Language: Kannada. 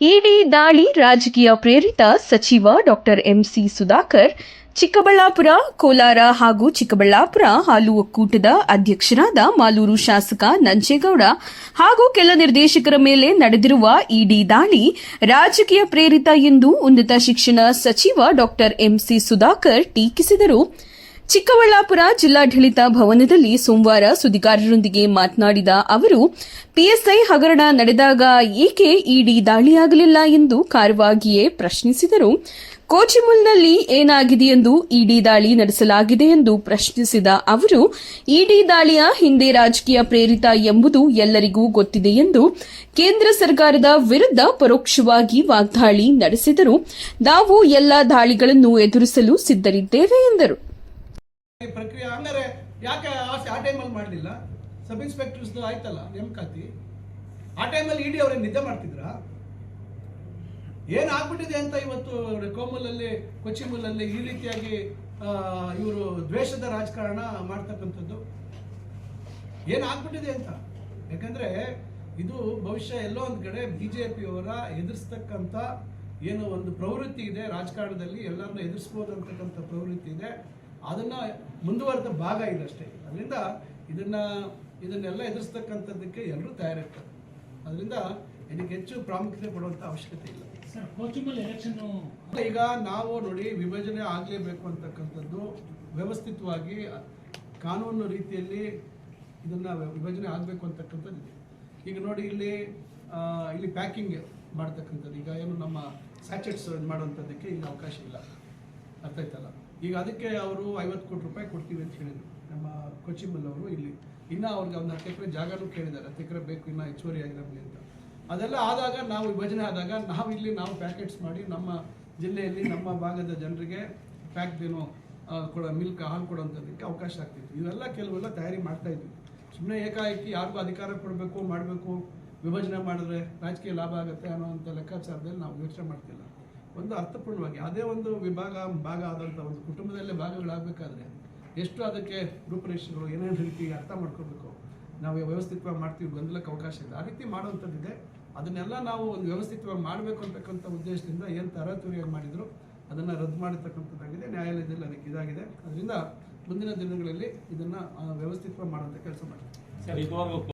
ಇಡಿ ದಾಳಿ ರಾಜಕೀಯ ಪ್ರೇರಿತ ಸಚಿವ doctor M C Sudhakar, Chikkaballapur, Kolar ಹಾಗೂ ಚಿಕ್ಕಬಳ್ಳಾಪುರ ಹಾಲು ಒಕ್ಕೂಟದ ಅಧ್ಯಕ್ಷರಾದ ಮಾಲೂರು ಶಾಸಕ ನಂಜೇಗೌಡ ಹಾಗೂ ಕೆಲ ನಿರ್ದೇಶಕರ ಮೇಲೆ ನಡೆದಿರುವ ಇಡಿ ದಾಳಿ ರಾಜಕೀಯ ಪ್ರೇರಿತ ಎಂದು ಉನ್ನತ ಶಿಕ್ಷಣ ಸಚಿವ ಡಾಕ್ಟರ್ ಎಂಸಿ ಸುಧಾಕರ್ ಟೀಕಿಸಿದರು. ಚಿಕ್ಕಬಳ್ಳಾಪುರ ಜಿಲ್ಲಾಡಳಿತ ಭವನದಲ್ಲಿ ಸೋಮವಾರ ಸುದ್ದಿಗಾರರೊಂದಿಗೆ ಮಾತನಾಡಿದ ಅವರು, ಪಿಎಸ್ಐ ಹಗರಣ ನಡೆದಾಗ ಏಕೆ ಇಡಿ ದಾಳಿಯಾಗಲಿಲ್ಲ ಎಂದು ಕಾರವಾಗಿಯೇ ಪ್ರಶ್ನಿಸಿದರು. ಕೋಚಿಮುಲ್ನಲ್ಲಿ ಏನಾಗಿದೆ ಎಂದು ಇಡಿ ದಾಳಿ ನಡೆಸಲಾಗಿದೆ ಎಂದು ಪ್ರಶ್ನಿಸಿದ ಅವರು, ಇಡಿ ದಾಳಿಯ ಹಿಂದೆ ರಾಜಕೀಯ ಪ್ರೇರಿತ ಎಂಬುದು ಎಲ್ಲರಿಗೂ ಗೊತ್ತಿದೆ ಎಂದು ಕೇಂದ್ರ ಸರ್ಕಾರದ ವಿರುದ್ಧ ಪರೋಕ್ಷವಾಗಿ ವಾಗ್ದಾಳಿ ನಡೆಸಿದರು. ನಾವು ಎಲ್ಲ ದಾಳಿಗಳನ್ನು ಎದುರಿಸಲು ಸಿದ್ದರಿದ್ದೇವೆ ಎಂದರು. ಪ್ರಕ್ರಿಯೆ ಅಂದರೆ ಯಾಕೆ ಆ ಟೈಮಲ್ಲಿ ಮಾಡಲಿಲ್ಲ? ಸಬ್ ಇನ್ಸ್ಪೆಕ್ಟರ್ಸ್ದು ಆಯ್ತಲ್ಲ ನೇಮಕಾತಿ ಆ ಟೈಮಲ್ಲಿ ಇಡಿ ಅವ್ರಿಗೆ ನಿದ್ದೆ ಮಾಡ್ತಿದ್ರಾ? ಏನು ಆಗ್ಬಿಟ್ಟಿದೆ ಅಂತ ಇವತ್ತು ಕೋಮಲಲ್ಲಿ, ಕೊಚ್ಚಿಮೂಲಲ್ಲಿ ಈ ರೀತಿಯಾಗಿ ಇವರು ದ್ವೇಷದ ರಾಜಕಾರಣ ಮಾಡ್ತಕ್ಕಂಥದ್ದು? ಏನು ಆಗ್ಬಿಟ್ಟಿದೆ ಅಂತ? ಯಾಕಂದ್ರೆ ಇದು ಭವಿಷ್ಯ ಎಲ್ಲೋ ಒಂದು ಕಡೆ ಬಿ ಜೆ ಪಿಯವರ ಎದುರಿಸ್ತಕ್ಕಂಥ ಏನೋ ಒಂದು ಪ್ರವೃತ್ತಿ ಇದೆ, ರಾಜಕಾರಣದಲ್ಲಿ ಎಲ್ಲರನ್ನ ಎದುರಿಸ್ಬೋದು ಅಂತಕ್ಕಂಥ ಪ್ರವೃತ್ತಿ ಇದೆ. ಅದನ್ನ ಮುಂದುವರೆದ ಭಾಗ ಇದಷ್ಟೇ. ಅದರಿಂದ ಇದನ್ನು ಇದನ್ನೆಲ್ಲ ಎದುರಿಸ್ತಕ್ಕಂಥದ್ದಕ್ಕೆ ಎಲ್ಲರೂ ತಯಾರಿರ್ತಾರೆ. ಅದರಿಂದ ಇದಕ್ಕೆ ಹೆಚ್ಚು ಪ್ರಾಮುಖ್ಯತೆ ಕೊಡುವಂಥ ಅವಶ್ಯಕತೆ ಇಲ್ಲ. ಈಗ ನಾವು ನೋಡಿ ವಿಭಜನೆ ಆಗಲೇಬೇಕು ಅಂತಕ್ಕಂಥದ್ದು ವ್ಯವಸ್ಥಿತವಾಗಿ ಕಾನೂನು ರೀತಿಯಲ್ಲಿ ಇದನ್ನು ವಿಭಜನೆ ಆಗಬೇಕು ಅಂತಕ್ಕಂಥದ್ದು ಇದೆ. ಈಗ ನೋಡಿ ಇಲ್ಲಿ ಇಲ್ಲಿ ಪ್ಯಾಕಿಂಗ್ ಮಾಡ್ತಕ್ಕಂಥದ್ದು. ಈಗ ಏನು ನಮ್ಮ ಸ್ಯಾಚೆಟ್ಸ್ ಮಾಡುವಂಥದ್ದಕ್ಕೆ ಈಗ ಅವಕಾಶ ಇಲ್ಲ. ಅರ್ಥ ಆಯ್ತಲ್ಲ? ಈಗ ಅದಕ್ಕೆ ಅವರು ಐವತ್ತು ಕೋಟಿ ರೂಪಾಯಿ ಕೊಡ್ತೀವಿ ಅಂತ ಹೇಳಿದರು. ನಮ್ಮ ಕೊಚ್ಚಿಮಲ್ ಅವರು ಇಲ್ಲಿ. ಇನ್ನ ಅವ್ರಿಗೆ ಒಂದು ಹತ್ತು ಎಕರೆ ಜಾಗನೂ ಕೇಳಿದ್ದಾರೆ. ಹತ್ತು ಎಕರೆ ಬೇಕು, ಇನ್ನೂ ಹೆಚ್ಚುವರಿ ಆಗಿರಲಿ ಅಂತ. ಅದೆಲ್ಲ ಆದಾಗ ನಾವು ವಿಭಜನೆ ಆದಾಗ ನಾವು ಇಲ್ಲಿ ನಾವು ಪ್ಯಾಕೆಟ್ಸ್ ಮಾಡಿ ನಮ್ಮ ಜಿಲ್ಲೆಯಲ್ಲಿ ನಮ್ಮ ಭಾಗದ ಜನರಿಗೆ ಪ್ಯಾಕ್ ಏನೋ ಕೊಡೋ ಮಿಲ್ಕ್ ಹಾಲು ಕೊಡುವಂಥದ್ದಕ್ಕೆ ಅವಕಾಶ ಆಗ್ತಿತ್ತು. ಇವೆಲ್ಲ ಕೆಲವೆಲ್ಲ ತಯಾರಿ ಮಾಡ್ತಾ ಇದ್ವಿ. ಸುಮ್ಮನೆ ಏಕಾಏಕಿ ಯಾರಿಗೂ ಅಧಿಕಾರ ಕೊಡಬೇಕು, ಮಾಡಬೇಕು, ವಿಭಜನೆ ಮಾಡಿದ್ರೆ ರಾಜಕೀಯ ಲಾಭ ಆಗುತ್ತೆ ಅನ್ನೋವಂಥ ಲೆಕ್ಕಾಚಾರದಲ್ಲಿ ನಾವು ಯೋಚನೆ ಮಾಡ್ತಿಲ್ಲ. ಒಂದು ಅರ್ಥಪೂರ್ಣವಾಗಿ, ಅದೇ ಒಂದು ವಿಭಾಗ, ಭಾಗ ಆದಂಥ ಒಂದು ಕುಟುಂಬದಲ್ಲೇ ಭಾಗಗಳಾಗಬೇಕಾದ್ರೆ ಎಷ್ಟು ಅದಕ್ಕೆ ರೂಪರೇಷೆಗಳು ಏನೇನು ರೀತಿ ಅರ್ಥ ಮಾಡ್ಕೋಬೇಕು ನಾವು ವ್ಯವಸ್ಥಿತವಾಗಿ ಮಾಡ್ತೀವಿ, ಗೊಂದಲಕ್ಕೆ ಅವಕಾಶ ಇದೆ ಆ ರೀತಿ ಮಾಡುವಂಥದ್ದಿದೆ. ಅದನ್ನೆಲ್ಲ ನಾವು ಒಂದು ವ್ಯವಸ್ಥಿತವಾಗಿ ಮಾಡಬೇಕು ಅಂತಕ್ಕಂಥ ಉದ್ದೇಶದಿಂದ ಏನು ತರಾತುರಿಯಾಗಿ ಮಾಡಿದ್ರು, ಅದನ್ನು ರದ್ದು ಮಾಡಿರ್ತಕ್ಕಂಥದ್ದಾಗಿದೆ ನ್ಯಾಯಾಲಯದಲ್ಲಿ ಅದಕ್ಕೆ ಇದಾಗಿದೆ. ಅದರಿಂದ ಮುಂದಿನ ದಿನಗಳಲ್ಲಿ ಇದನ್ನು ವ್ಯವಸ್ಥಿತವಾಗಿ ಮಾಡುವಂಥ ಕೆಲಸ ಮಾಡ್ತೀವಿ.